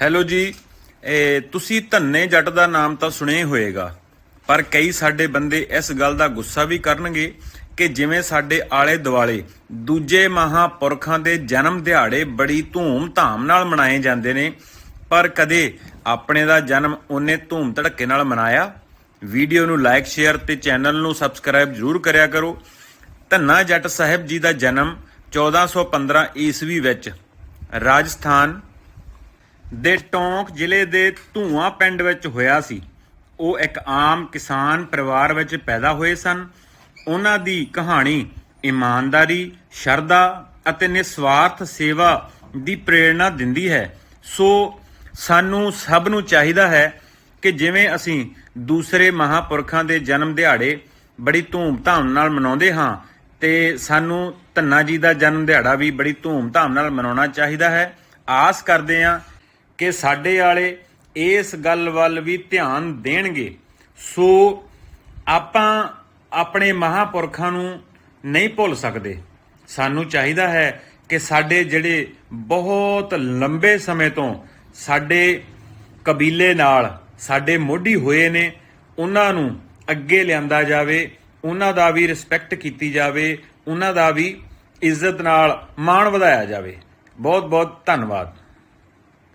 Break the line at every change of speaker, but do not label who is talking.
Hello ਜੀ ਤੁਸੀਂ ਧੰਨੇ ਜੱਟ ਦਾ ਨਾਮ ਤਾਂ ਸੁਣਿਆ ਹੀ ਹੋਏਗਾ, ਪਰ ਕਈ ਸਾਡੇ ਬੰਦੇ ਇਸ ਗੱਲ ਦਾ ਗੁੱਸਾ ਵੀ ਕਰਨਗੇ ਕਿ ਜਿਵੇਂ ਸਾਡੇ ਆਲੇ ਦੁਆਲੇ ਦੂਜੇ ਮਹਾਪੁਰਖਾਂ ਦੇ ਜਨਮ ਦਿਹਾੜੇ ਬੜੀ ਧੂਮ-ਧਾਮ ਨਾਲ ਮਨਾਏ ਜਾਂਦੇ ਨੇ, ਪਰ ਕਦੇ ਆਪਣੇ ਦਾ ਜਨਮ ਉਹਨੇ ਧੂਮ ਧੜਕੇ ਨਾਲ ਮਨਾਇਆ? ਵੀਡੀਓ ਨੂੰ ਲਾਈਕ, ਸ਼ੇਅਰ ਤੇ ਚੈਨਲ ਨੂੰ ਸਬਸਕ੍ਰਾਈਬ ਜ਼ਰੂਰ ਕਰਿਆ ਕਰੋ। ਧੰਨਾ ਜੱਟ ਸਾਹਿਬ ਜੀ ਦਾ ਜਨਮ 1415 ਈਸਵੀ ਵਿੱਚ ਰਾਜਸਥਾਨ ਦੇ ਟੋਂਕ ਜ਼ਿਲ੍ਹੇ ਦੇ ਧੂਆ ਪਿੰਡ ਵਿੱਚ ਹੋਇਆ ਸੀ। ਉਹ ਇੱਕ ਆਮ ਕਿਸਾਨ ਪਰਿਵਾਰ ਵਿੱਚ ਪੈਦਾ ਹੋਏ ਸਨ। ਉਹਨਾਂ ਦੀ ਕਹਾਣੀ ਇਮਾਨਦਾਰੀ, ਸ਼ਰਧਾ ਅਤੇ ਨਿਸਵਾਰਥ ਸੇਵਾ ਦੀ ਪ੍ਰੇਰਣਾ ਦਿੰਦੀ ਹੈ। ਸੋ ਸਾਨੂੰ ਸਭ ਨੂੰ ਚਾਹੀਦਾ ਹੈ ਕਿ ਜਿਵੇਂ ਅਸੀਂ ਦੂਸਰੇ ਮਹਾਪੁਰਖਾਂ ਦੇ ਜਨਮ ਦਿਹਾੜੇ ਬੜੀ ਧੂਮ-ਧਾਮ ਨਾਲ ਮਨਾਉਂਦੇ ਹਾਂ, ਤੇ ਸਾਨੂੰ ਧੰਨਾ ਜੀ ਦਾ ਜਨਮ ਦਿਹਾੜਾ ਵੀ ਬੜੀ ਧੂਮ-ਧਾਮ ਨਾਲ ਮਨਾਉਣਾ ਚਾਹੀਦਾ ਹੈ। ਆਸ ਕਰਦੇ ਹਾਂ ਕਿ ਸਾਡੇ ਵਾਲੇ ਇਸ ਗੱਲ ਵੱਲ ਵੀ ਧਿਆਨ ਦੇਣਗੇ। ਸੋ ਆਪਾਂ ਆਪਣੇ ਮਹਾਪੁਰਖਾਂ ਨੂੰ ਨਹੀਂ ਭੁੱਲ ਸਕਦੇ। ਸਾਨੂੰ ਚਾਹੀਦਾ ਹੈ ਕਿ ਸਾਡੇ ਜਿਹੜੇ ਬਹੁਤ ਲੰਬੇ ਸਮੇਂ ਤੋਂ ਸਾਡੇ ਕਬੀਲੇ ਨਾਲ, ਸਾਡੇ ਮੋਢੀ ਹੋਏ ਨੇ, ਉਹਨਾਂ ਨੂੰ ਅੱਗੇ ਲਿਆਂਦਾ ਜਾਵੇ, ਉਹਨਾਂ ਦਾ ਵੀ ਰਿਸਪੈਕਟ ਕੀਤੀ ਜਾਵੇ, ਉਹਨਾਂ ਦਾ ਵੀ ਇੱਜ਼ਤ ਨਾਲ ਮਾਣ ਵਧਾਇਆ ਜਾਵੇ। ਬਹੁਤ ਬਹੁਤ ਧੰਨਵਾਦ।